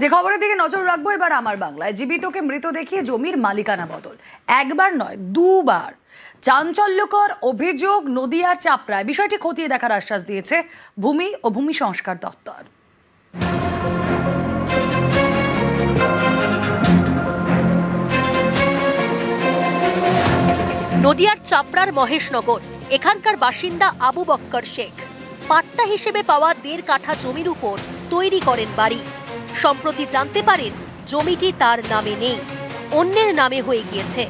যে খবরের দিকে নজর রাখব এবার আমার বাংলায়। জীবিতকে মৃত দেখিয়ে জমির মালিকানা বদল। একবার নয়, দুবার। চাঞ্চল্যকর অভিযোগ নদিয়ার চাপড়ায়। বিষয়টি খতিয়ে দেখার আশ্বাস দিয়েছে ভূমি ও ভূমি সংস্কার দপ্তর। নদিয়ার চাপড়ার মহেশনগর। এখানকার বাসিন্দা আবু বক্কর শেখ। পাট্টা হিসেবে পাওয়া দেড় কাঠা জমির উপর তৈরি করেন বাড়ি। সম্প্রতি জানতে পারেন, জমিটি তার নামে নেই, অন্যের নামে হয়ে গিয়েছে।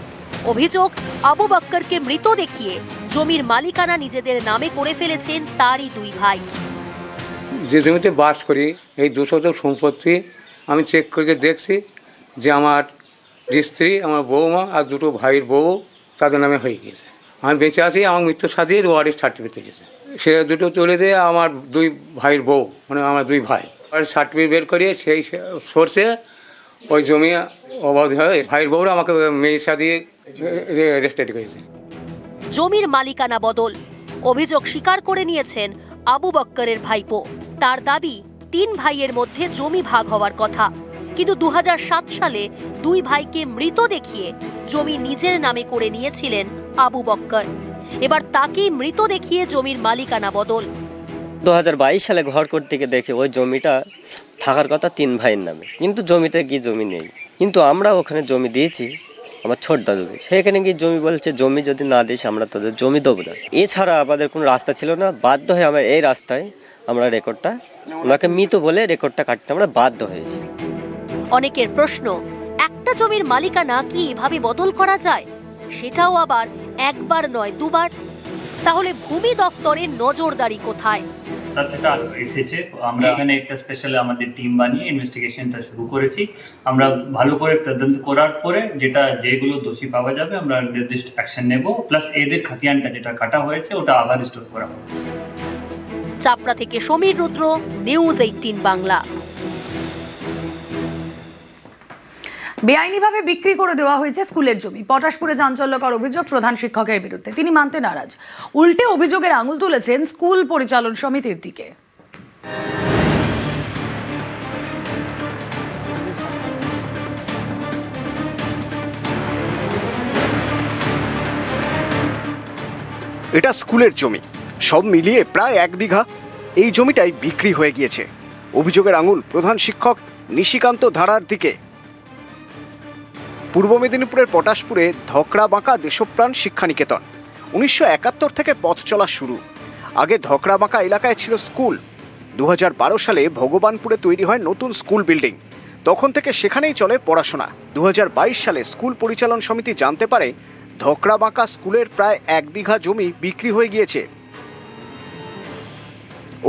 অভিযোগ, আবু বক্করকে মৃত দেখিয়ে জমির মালিকানা নিজেদের নামে করে ফেলেছেন তারই দুই ভাই। যে জমিতে বাস করি, এই দুশত সম্পত্তি আমি চেক করে দেখছি যে আমার স্ত্রী, আমার বৌমা আর দুটো ভাইয়ের বউ তাদের নামে হয়ে গিয়েছে। আমি বেঁচে আছি, আমার মৃত্যুর সাথে ওয়ারিশ সার্টিফিকেট এসেছে। সে দুটো চলে দিয়ে আমার দুই ভাইয়ের বউ মানে আমার দুই ভাই। সার্টিফিকেট বের করিয়ে সেই সোর্সে ওই জমি অবাধ হয়ে ভাইয়ের বউরা আমাকে মেয়ের সাথে রেজিস্ট্রেট করেছে। জমির মালিকানা বদল। অভিযোগ স্বীকার করে নিয়েছেন আবু বক্করের ভাইপো। তার দাবি, তিন ভাইয়ের মধ্যে জমি ভাগ হওয়ার কথা। কিন্তু দু হাজার সাত সালে দুই ভাইকে মৃত দেখিয়ে জমি নিজের নামে করে নিয়েছিলেন আবু বক্কর। এবার তাকেই মৃত দেখিয়ে জমির মালিকানা বদল। দু হাজার বাইশ সালে ঘর করতে গিয়ে দেখে ওই জমিটা থাকার কথা তিন ভাইয়ের নামে। কিন্তু জমিতে কি জমি নেই? কিন্তু আমরা ওখানে জমি দিয়েছি, আমার ছোট দাদুকে। সেখানে গিয়ে জমি বলছে, জমি যদি না দিস, আমরা তোদের জমি দেবো না। এছাড়া আমাদের কোনো রাস্তা ছিল না, বাধ্য হয়ে আমরা এই রাস্তায় আমরা রেকর্ডটা, ওনাকে মৃত বলে রেকর্ডটা কাটতে আমরা বাধ্য হয়েছি। অনেকের প্রশ্ন, একটা জমির মালিকানা কি এভাবে বদল করা যায়? সেটাও আবার একবার নয়, দুবার। তাহলে ভূমি দপ্তরের নজরদারি কোথায়? তার থেকে এসেছে। আমরা এখানে একটা স্পেশাল আমাদের টিম বানিয়ে ইনভেস্টিগেশনটা শুরু করেছি। আমরা ভালো করে তদন্ত করার পরে যেটা যেগুলো দোষী পাওয়া যাবে আমরা নির্দিষ্ট অ্যাকশন নেব। প্লাস এদের খাতিয়ানটা যেটা কাটা হয়েছে ওটা আবার রিস্টোর করা হবে চাপড়া থেকে সমীর রুদ্র নিউজ এইটিন বাংলা। বেআইনিভাবে বিক্রি করে দেওয়া হয়েছে স্কুলের জমি। পটাশপুরে চাঞ্চল্যকর অভিযোগ প্রধান শিক্ষকের বিরুদ্ধে। তিনি মানতে নারাজ। উল্টে অভিযোগের আঙুল তুলেছেন স্কুল পরিচালন সমিতির দিকে। এটা স্কুলের জমি। সব মিলিয়ে প্রায় এক বিঘা। এই জমিটাই বিক্রি হয়ে গিয়েছে। অভিযোগের আঙুল প্রধান শিক্ষক নিশিকান্ত ধারার দিকে। পূর্ব মেদিনীপুরের পটাশপুরে ধকড়া বাঁকা দেশপ্রাণ শিক্ষানিকেতন। উনিশশো একাত্তর থেকে পথ চলা শুরু। আগে ধকড়া বাঁকা এলাকায় ছিল স্কুল। দু হাজার বারো সালে ভগবানপুরে তৈরি হয় নতুন স্কুল বিল্ডিং। তখন থেকে সেখানেই চলে পড়াশোনা। দুহাজার বাইশ সালে স্কুল পরিচালন সমিতি জানতে পারে, ধকড়া বাঁকা স্কুলের প্রায় এক বিঘা জমি বিক্রি হয়ে গিয়েছে।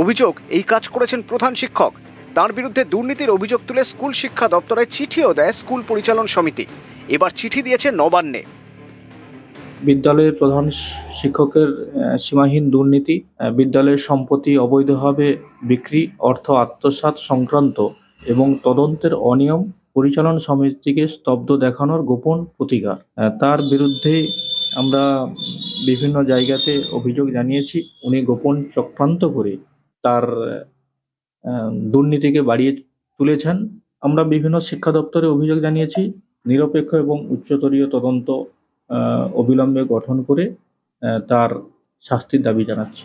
অভিযোগ, এই কাজ করেছেন প্রধান শিক্ষক। তার বিরুদ্ধে দুর্নীতির অভিযোগ তুলে স্কুল শিক্ষা দপ্তরে চিঠিও দেয় স্কুল পরিচালন সমিতি। এবার চিঠি দিয়েছে নবান্নে। বিদ্যালয়ের প্রধান শিক্ষকের সীমাহীন দুর্নীতি বিদ্যালয়ের সম্পত্তি অবৈধভাবে বিক্রি, অর্থ আত্মসাৎ সংক্রান্ত এবং তদন্তের অনিয়ম পরিচালন সমিতিকে স্তব্ধ দেখানোর গোপন প্রতিকার। তার বিরুদ্ধে আমরা বিভিন্ন জায়গাতে অভিযোগ জানিয়েছি। উনি গোপন চক্রান্ত করে তার দুর্নীতিকে বাড়িয়ে তুলেছেন। আমরা বিভিন্ন শিক্ষা দপ্তরে অভিযোগ জানিয়েছি। নিরপেক্ষ এবং উচ্চতরীয় তদন্ত অবিলম্বে গঠন করে তার শাস্তির দাবি জানাচ্ছে।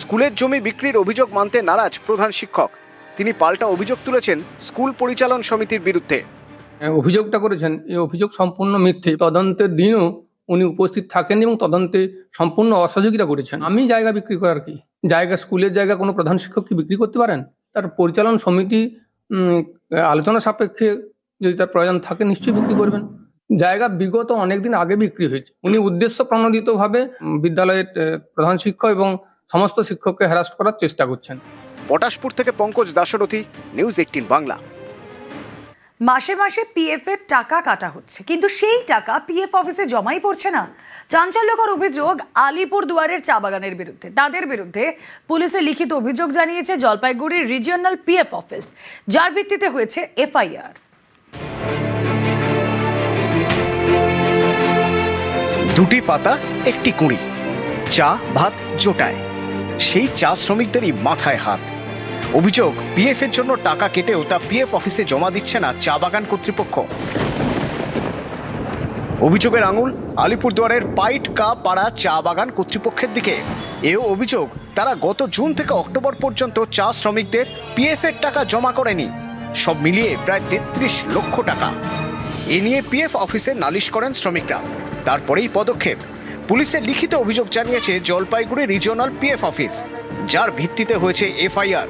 স্কুলের জমি বিক্রির অভিযোগ মানতে নারাজ প্রধান শিক্ষক। তিনি পাল্টা অভিযোগ তুলেছেন স্কুল পরিচালন সমিতির বিরুদ্ধে। হ্যাঁ, অভিযোগটা করেছেন। এই অভিযোগ সম্পূর্ণ মিথ্যে। তদন্তের দিনও উনি উপস্থিত থাকেন এবং তদন্তে সম্পূর্ণ অসহযোগিতা করেছেন। আমি জায়গা বিক্রি করার কি? জায়গা স্কুলের জায়গা কোনো প্রধান শিক্ষক কি বিক্রি করতে পারেন? তার পরিচালন সমিতি আলোচনা সাপেক্ষে যদি তার প্রয়োজন থাকে নিশ্চয়ই বিক্রি করবেন। জায়গা বিগত অনেকদিন আগে বিক্রি হয়েছে। উনি উদ্দেশ্য প্রণোদিতভাবে বিদ্যালয়ের প্রধান শিক্ষক এবং সমস্ত শিক্ষককে হ্যারাস করার চেষ্টা করছেন। পটাশপুর থেকে পঙ্কজ দাশরথী নিউজ এইটিন বাংলা। মাসে মাসে পিএফ এর টাকা কাটা হচ্ছে কিন্তু সেই টাকা পিএফ অফিসে জমাই পড়ছে না। চাঞ্চল্যকর অভিযোগ আলিপুর দুয়ারের চা বাগানের বিরুদ্ধে। তাদের বিরুদ্ধে পুলিশে লিখিত অভিযোগ জানিয়েছে জলপাইগুড়ির রিজিয়নাল পিএফ অফিস যার ভিত্তিতে হয়েছে এফআইআর দুটি পাতা, একটি কুঁড়ি। চা, ভাত, জোটায়। সেই চা শ্রমিকদেরই মাথায় হাত। অভিযোগ পিএফ এর জন্য টাকা কেটেও তা পিএফ অফিসে জমা দিচ্ছে না চা বাগান কর্তৃপক্ষ। অভিযোগের আঙুল, আলিপুরদুয়ারের পাইট কা পাড়া চা বাগান কর্তৃপক্ষের দিকে। এও অভিযোগ, তারা গত জুন থেকে অক্টোবর পর্যন্ত চা শ্রমিকদের পিএফ এর টাকা জমা করেনি। সব মিলিয়ে প্রায় তেত্রিশ লক্ষ টাকা এ নিয়ে পিএফ অফিসে নালিশ করেন শ্রমিকরা তারপরেই পদক্ষেপ পুলিশের লিখিত অভিযোগ জানিয়েছে জলপাইগুড়ি রিজিওনাল পিএফ অফিস যার ভিত্তিতে হয়েছে এফআইআর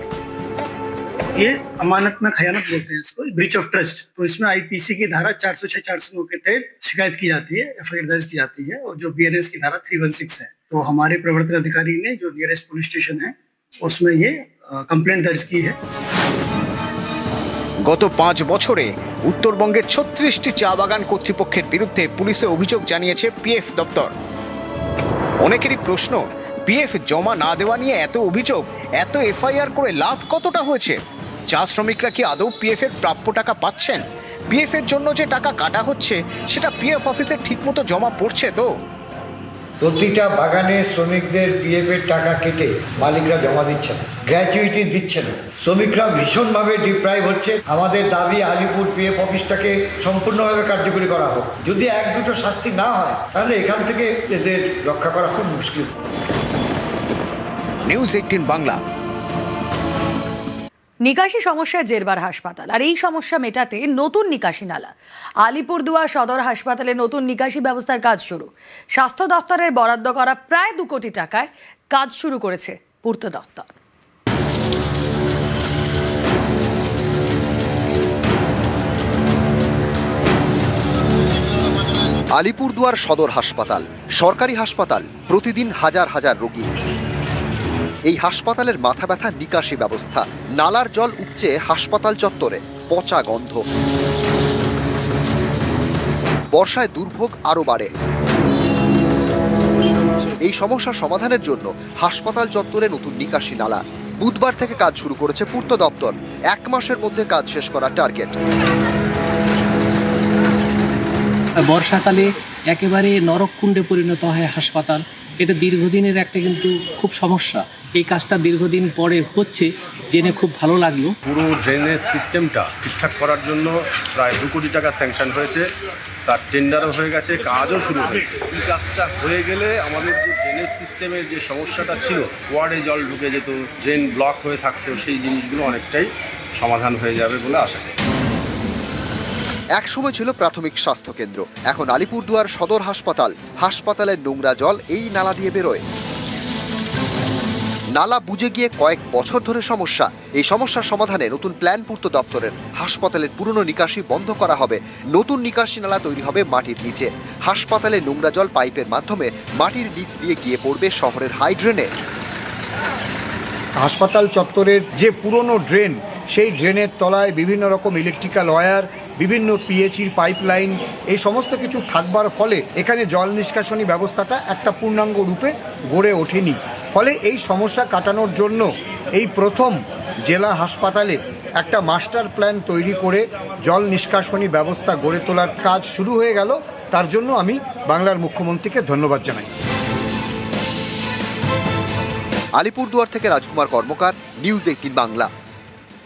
ये अमानत में खयानत बोलते हैं इसको ब्रीच ऑफ ट्रस्ट तो इसमें आईपीसी की धारा 406 409 के तहत शिकायत की जाती है एफआईआर दर्ज की जाती है और जो बीएनएस की धारा 316 है तो हमारे प्रवर्तन अधिकारी ने जो नियरेस्ट पुलिस स्टेशन है उसमें ये कंप्लेंट दर्ज की है গত পাঁচ বছরে উত্তরবঙ্গের ছত্রিশটি চা বাগান কর্তৃপক্ষের বিরুদ্ধে পুলিশে অভিযোগ জানিয়েছে পিএফ দপ্তর। অনেকেরই প্রশ্ন, পিএফ জমা না দেওয়া নিয়ে এত অভিযোগ, এত এফআইআর করে লাভ কতটা হয়েছে? চা শ্রমিকরা কি আদৌ পিএফ এর প্রাপ্য টাকা পাচ্ছেন? পিএফ এর জন্য যে টাকা কাটা হচ্ছে, সেটা পিএফ অফিসে ঠিকমতো জমা পড়ছে তো? প্রতিটা বাগানে শ্রমিকদের পিএফের টাকা কেটে মালিকরা জমা দিচ্ছে না। গ্র্যাচুইটি দিচ্ছে না। শ্রমিকরা ভীষণভাবে ডিপ্রাইভ হচ্ছে। আমাদের দাবি আলিপুর পিএফ অফিসটাকে সম্পূর্ণভাবে কার্যকরী করা হোক। যদি এক দুটো শাস্তি না হয় তাহলে এখান থেকে এদের রক্ষা করা খুব মুশকিল। News eighteen Bangla. নিকাশি সমস্যায় জেরবার হাসপাতাল আর এই সমস্যা মেটাতে নতুন নিকাশি নালা। আলিপুরদুয়ার সদর হাসপাতালে নতুন নিকাশি ব্যবস্থার কাজ শুরু। স্বাস্থ্য দপ্তরের বরাদ্দ করা প্রায় দু কোটি টাকায় কাজ শুরু করেছে পূর্ত দপ্তর আলিপুরদুয়ার সদর হাসপাতাল, সরকারি হাসপাতাল, প্রতিদিন হাজার হাজার রোগী। এই হাসপাতালের মাথা ব্যথা নিকাশি ব্যবস্থা, নালার জল উপচে হাসপাতাল চত্বরে পচা গন্ধ। বর্ষায় দুর্ভোগ আরও বাড়ে। এই সমস্যা সমাধানের জন্য হাসপাতাল চত্বরে নতুন নিকাশি নালা। বুধবার থেকে কাজ শুরু করেছে পূর্ত দপ্তর। এক মাসের মধ্যে কাজ শেষ করার টার্গেট। বর্ষাকালে একেবারে নরককুণ্ডে পরিণত হয় হাসপাতাল। এটা দীর্ঘদিনের একটা কিন্তু খুব সমস্যা। এই কাজটা দীর্ঘদিন পরে হচ্ছে, জেনে খুব ভালো লাগল। পুরো ড্রেনেজ সিস্টেমটা ঠিকঠাক করার জন্য প্রায় দু কোটি টাকা স্যাংশন হয়েছে। তার টেন্ডারও হয়ে গেছে, কাজও শুরু হয়েছে। এই কাজটা হয়ে গেলে আমাদের যে ড্রেনেজ সিস্টেমের যে সমস্যাটা ছিল ওয়ার্ডে জল ঢুকে যেত ড্রেন ব্লক হয়ে থাকতো, সেই জিনিসগুলো অনেকটাই সমাধান হয়ে যাবে বলে আশা করি। একসময় ছিল প্রাথমিক স্বাস্থ্য কেন্দ্র এখন আলিপুরদুয়ার সদর হাসপাতাল। হাসপাতালের নোংরা জল এই নালা দিয়ে বেরোয়। নালা বুঝে গিয়ে কয়েক বছর ধরে সমস্যা। এই সমস্যার সমাধানে নতুন প্ল্যান পূর্ত দপ্তরের। হাসপাতালের পুরনো নিকাশি বন্ধ করা হবে। নতুন নিকাশি নালা তৈরি হবে মাটির নিচে। হাসপাতালে নোংরা জল পাইপের মাধ্যমে মাটির নিচ দিয়ে গিয়ে পড়বে শহরের হাই ড্রেনে। হাসপাতাল চত্বরের যে পুরনো ড্রেন, সেই ড্রেনের তলায় বিভিন্ন রকম ইলেকট্রিক্যাল ওয়্যার বিভিন্ন পিএইচির পাইপলাইন, এই সমস্ত কিছু থাকবার ফলে এখানে জল নিষ্কাশনী ব্যবস্থাটা একটা পূর্ণাঙ্গ রূপে গড়ে ওঠেনি। ফলে এই সমস্যা কাটানোর জন্য এই প্রথম জেলা হাসপাতালে একটা মাস্টার প্ল্যান তৈরি করে জল নিষ্কাশনী ব্যবস্থা গড়ে তোলার কাজ শুরু হয়ে গেল। তার জন্য আমি বাংলার মুখ্যমন্ত্রীকে ধন্যবাদ জানাই। আলিপুরদুয়ার থেকে রাজকুমার কর্মকার, নিউজ এইটিন বাংলা।